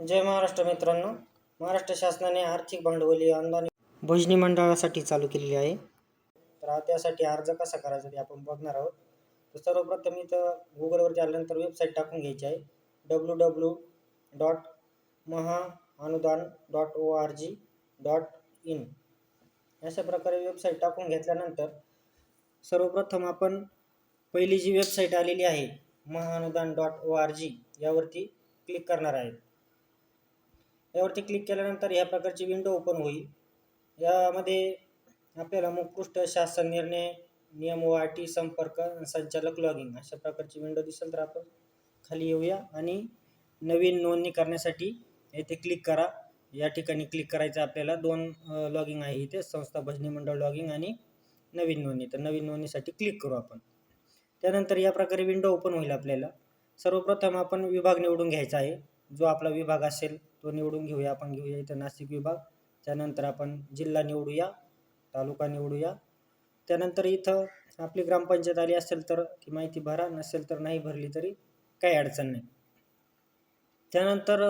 जय महाराष्ट्र मित्रांनो. महाराष्ट्र शासनाने आर्थिक भांडवली अनुदान भोजनी मंडळासाठी चालू केलेली आहे. तर त्यासाठी अर्ज कसा करायचा ते आपण बघणार आहोत. तर सर्वप्रथम इथं गुगलवरती आल्यानंतर वेबसाईट टाकून घ्यायची आहे. W W dot Maha Anudan dot O R G dot in अशा प्रकारे वेबसाईट टाकून घेतल्यानंतर सर्वप्रथम आपण पहिली जी वेबसाईट आलेली आहे महाअनुदान डॉट ओ आर जी यावरती क्लिक करणार आहे. यावरती क्लिक केल्यानंतर ह्या प्रकारची विंडो ओपन होईल. यामध्ये आपल्याला मुकृष्ट शासन निर्णय नियम व आटी संपर्क संचालक लॉगिंग अशा प्रकारची विंडो दिसेल तर आपण खाली येऊया. आणि नवीन नोंदणी करण्यासाठी येथे क्लिक करा. या ठिकाणी क्लिक करायचं आपल्याला दोन लॉगिंग आहे इथे संस्था भजनी मंडळ लॉगिंग आणि नवीन नोंदणी. तर नवीन नोंदणीसाठी क्लिक करू आपण. त्यानंतर या प्रकारे विंडो ओपन होईल आपल्याला. सर्वप्रथम आपण विभाग निवडून घ्यायचा आहे. जो आपला विभाग असेल तो निवडून घेऊया आपण घेऊया इथं नाशिक विभाग. त्यानंतर आपण जिल्हा निवडूया तालुका निवडूया. त्यानंतर इथं आपली ग्रामपंचायत आली असेल तर ती माहिती भरा नसेल तर नाही भरली तरी काही अडचण नाही. त्यानंतर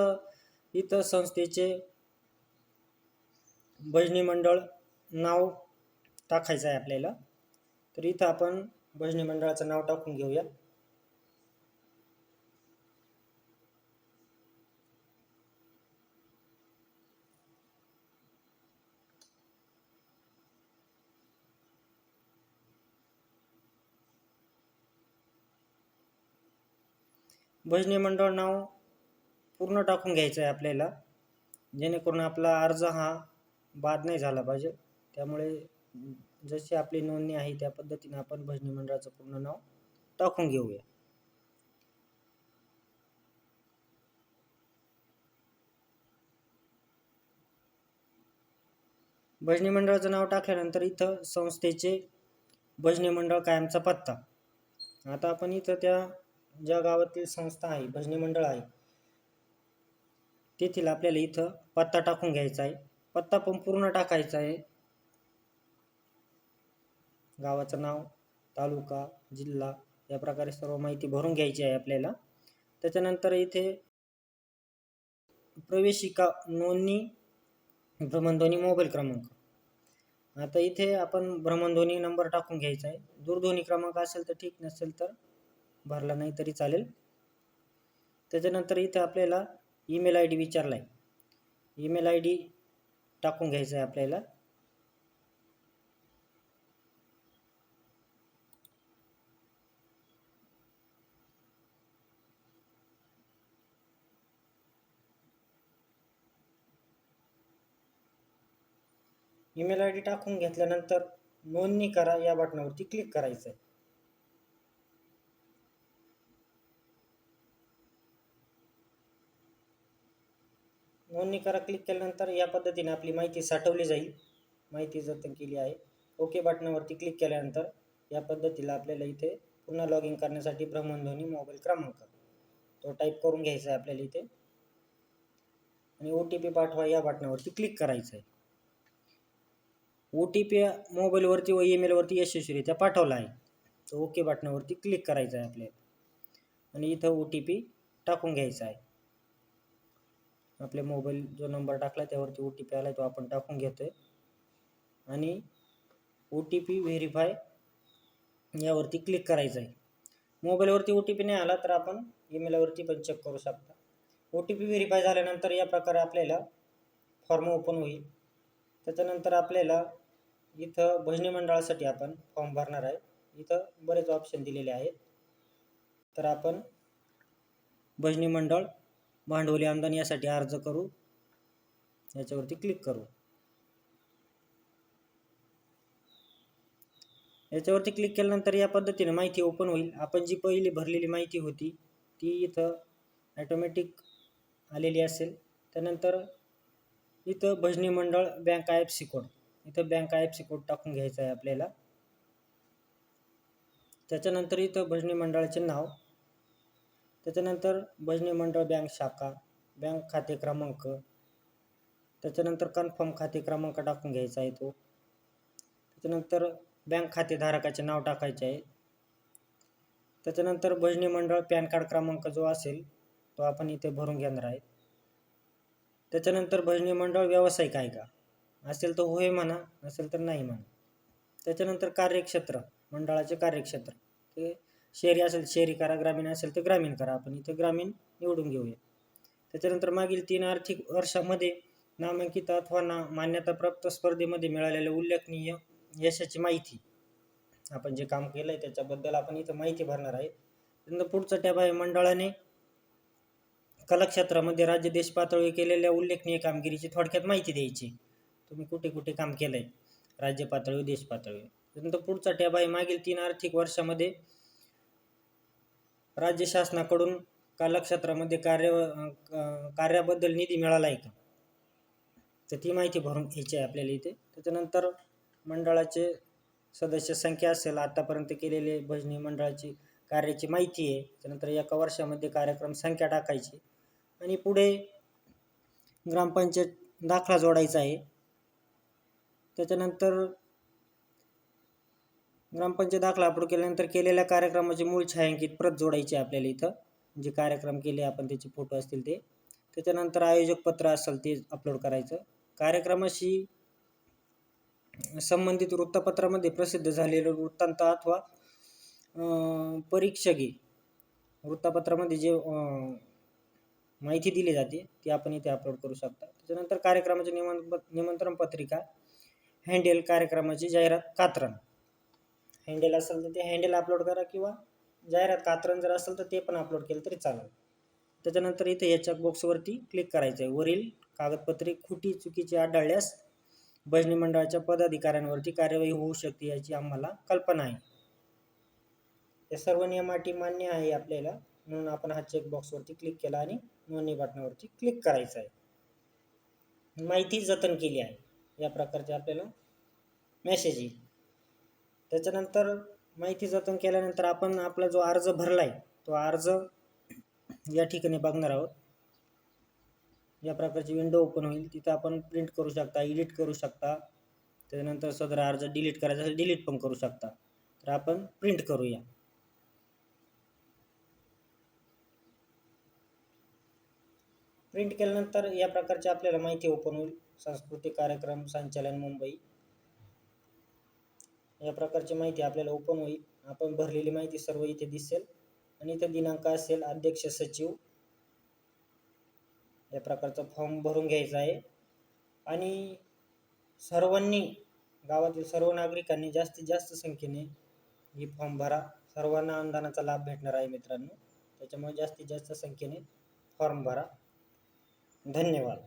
इथं संस्थेचे भजनी मंडळ नाव टाकायचं आहे आपल्याला. तर इथं आपण भजनी मंडळाचं नाव टाकून घेऊया. भजनी मंडळ नाव पूर्ण टाकून घ्यायचं आहे आपल्याला. जेणेकरून आपला अर्ज हा बाद नाही झाला पाहिजे. त्यामुळे जशी आपली नोंदणी आहे त्या पद्धतीने आपण भजनी मंडळाचं पूर्ण नाव टाकून घेऊया. भजनी मंडळाचं नाव टाकल्यानंतर इथं संस्थेचे भजनी मंडळ कायमचा पत्ता. आता आपण इथं त्या ज्या गावातील संस्था आहे भजनी मंडळ आहे तेथील आपल्याला इथं पत्ता टाकून घ्यायचा आहे. पत्ता पण पूर्ण टाकायचा आहे. गावाचं नाव तालुका जिल्हा या प्रकारे सर्व माहिती भरून घ्यायची आहे आपल्याला. त्याच्यानंतर इथे प्रवेशिका नोंदणी भ्रमणध्वनी मोबाईल क्रमांक. आता इथे आपण भ्रमणध्वनी नंबर टाकून घ्यायचा आहे. दूरध्वनी क्रमांक असेल तर ठीक नसेल तर भरला नाही तरी चालेल. त्याच्यानंतर इथे आपल्याला ईमेल आय डी विचारला आहे ईमेल आय डी टाकून घ्यायचा आहे आपल्याला. ईमेल आय डी टाकून घेतल्यानंतर नोंदणी करा या बटनावरती क्लिक करायचं आहे नोंदणी करा क्लिक केल्यानंतर या पद्धतीने आपली माहिती साठवली जाईल. माहिती जतन केली आहे. ओके बटनावरती क्लिक केल्यानंतर या पद्धतीला आपल्याला इथे पुन्हा लॉग इन करण्यासाठी भ्रमणध्वनी मोबाईल क्रमांक. तो टाईप करून घ्यायचा आहे आपल्याला इथे. आणि ओ टी पी पाठवा या बटनावरती क्लिक करायचं आहे. ओ टी पी मोबाईलवरती व ईमेलवरती यशस्वीरित्या पाठवला आहे. तर ओके बटनावरती क्लिक करायचं आहे आपल्याला. आणि इथं ओ टी पी टाकून घ्यायचा आहे. आपल्या मोबाईल जो नंबर टाकला त्यावरती ओ टी पी आला तो आपण टाकून घेतो आहे आणि ओ टी पी व्हेरीफाय यावरती क्लिक करायचं आहे मोबाईलवरती ओ टी पी नाही आला तर आपण ईमेलवरती पण चेक करू शकता. ओ टी पी व्हेरीफाय झाल्यानंतर या प्रकारे आपल्याला फॉर्म ओपन होईल. त्याच्यानंतर आपल्याला इथं भजनी मंडळासाठी आपण फॉर्म भरणार आहे. इथं बरेच ऑप्शन दिलेले आहेत. तर आपण भजनी मंडळ भांडवली अनुदान यासाठी अर्ज करू. याच्यावरती क्लिक करू. याच्यावरती क्लिक केल्यानंतर या पद्धतीने माहिती ओपन होईल. आपण जी पहिली भरलेली माहिती होती ती इथं ॲटोमॅटिक आलेली असेल. त्यानंतर इथं भजनी मंडळ bank I F C code इथं bank I F C code टाकून घ्यायचा आहे आपल्याला. त्याच्यानंतर इथं भजनी मंडळाचे नाव. त्याच्यानंतर भजनी मंडळ बँक शाखा बँक खाते क्रमांक त्याच्यानंतर कन्फर्म खाते क्रमांक टाकून घ्यायचा आहे तो. त्याच्यानंतर बँक खातेधारकाचे नाव टाकायचे आहे. त्याच्यानंतर भजनी मंडळ पॅन कार्ड क्रमांक जो असेल तो आपण इथे भरून घेणार आहे. त्याच्यानंतर भजनी मंडळ व्यावसायिक आहे का? असेल तर होय म्हणा नसेल तर नाही म्हणा. त्याच्यानंतर कार्यक्षेत्र मंडळाचे कार्यक्षेत्र. ते शहरी असेल शहरी करा ग्रामीण असेल तर ग्रामीण करा. आपण इथं ग्रामीण निवडून घेऊया. त्याच्यानंतर मागील तीन आर्थिक वर्षामध्ये नामांकित अथवा ना मान्यताप्राप्त स्पर्धेमध्ये मिळालेल्या उल्लेखनीय यशाची माहिती आपण जे काम केलं आहे त्याच्याबद्दल आपण इथं माहिती भरणार आहे. त्यानंतर पुढचा टॅब आहे मंडळाने कलाक्षेत्रामध्ये राज्य देश पातळीवर केलेल्या उल्लेखनीय कामगिरीची थोडक्यात माहिती द्यायची. तुम्ही कुठे कुठे काम केलं आहे राज्य पातळीवर देश पातळीवर. त्यानंतर पुढचा टॅब आहे मागील तीन आर्थिक वर्षामध्ये राज्य शासनाकडून कलाक्षेत्रामध्ये कार्य कार्याबद्दल निधी मिळाला आहे का? तर ती माहिती भरून घ्यायची आहे आपल्याला इथे. त्याच्यानंतर मंडळाचे सदस्य संख्या असेल आत्तापर्यंत केलेले भजनी मंडळाची कार्याची माहिती आहे. त्यानंतर एका वर्षामध्ये कार्यक्रम संख्या टाकायची. आणि पुढे ग्रामपंचायत दाखला जोडायचा आहे. त्याच्यानंतर ग्रामपंचायत दाखला अपलोड केल्यानंतर केलेल्या कार्यक्रमाची मूळ छायांकित प्रत जोडायची आपल्याला इथं. जे कार्यक्रम केले आपण त्याचे फोटो असतील ते. त्याच्यानंतर आयोजक पत्र असेल ते अपलोड करायचं. कार्यक्रमाशी संबंधित वृत्तपत्रामध्ये प्रसिद्ध झालेलं वृत्तांत अथवा परीक्षकी वृत्तपत्रामध्ये जे माहिती दिली जाते ती आपण इथे अपलोड करू शकता. त्याच्यानंतर कार्यक्रमाचे निमं निमंत्रण पत्रिका हँडेल कार्यक्रमाची जाहिरात कात्रण हँडल असेल तर ते हँडल अपलोड करा किंवा जाहिरात कात्रण जर असेल तर ते पण अपलोड केलं तरी चालेल. त्याच्यानंतर इथे या बॉक्सवरती क्लिक करायचं आहे वरील कागदपत्रे खोटी चुकीची आढळल्यास भजनी मंडळाच्या पदाधिकाऱ्यांवरती कार्यवाही होऊ शकते याची आम्हाला कल्पना आहे. या सर्व नियम अटी मान्य आहे आपल्याला. म्हणून आपण हा चेकबॉक्सवरती क्लिक केला आणि नोंदणी बटनावरती क्लिक करायचं आहे माहिती जतन केली आहे. या प्रकारचे आपल्याला मेसेज येईल. त्याच्यानंतर माहिती जतन केल्यानंतर आपण आपला जो अर्ज भरला आहे तो अर्ज या ठिकाणी बघणार आहोत. या प्रकारची विंडो ओपन होईल. तिथं आपण प्रिंट करू शकता एडिट करू शकता. त्याच्यानंतर सदर अर्ज डिलीट करायचा असेल डिलीट पण करू शकता. तर आपण प्रिंट करूया. प्रिंट केल्यानंतर या प्रकारची आपल्याला माहिती ओपन होईल. सांस्कृतिक कार्यक्रम संचालन मुंबई. या प्रकारची माहिती आपल्याला ओपन होईल. आपण भरलेली माहिती सर्व इथे दिसेल. आणि इथे दिनांक असेल अध्यक्ष सचिव. या प्रकारचा फॉर्म भरून घ्यायचा आहे. आणि सर्वांनी गावातील सर्व नागरिकांनी जास्तीत जास्त संख्येने ही फॉर्म भरा. सर्वांना अनुदानाचा लाभ भेटणार आहे मित्रांनो. त्याच्यामुळे जास्तीत जास्त संख्येने फॉर्म भरा. धन्यवाद.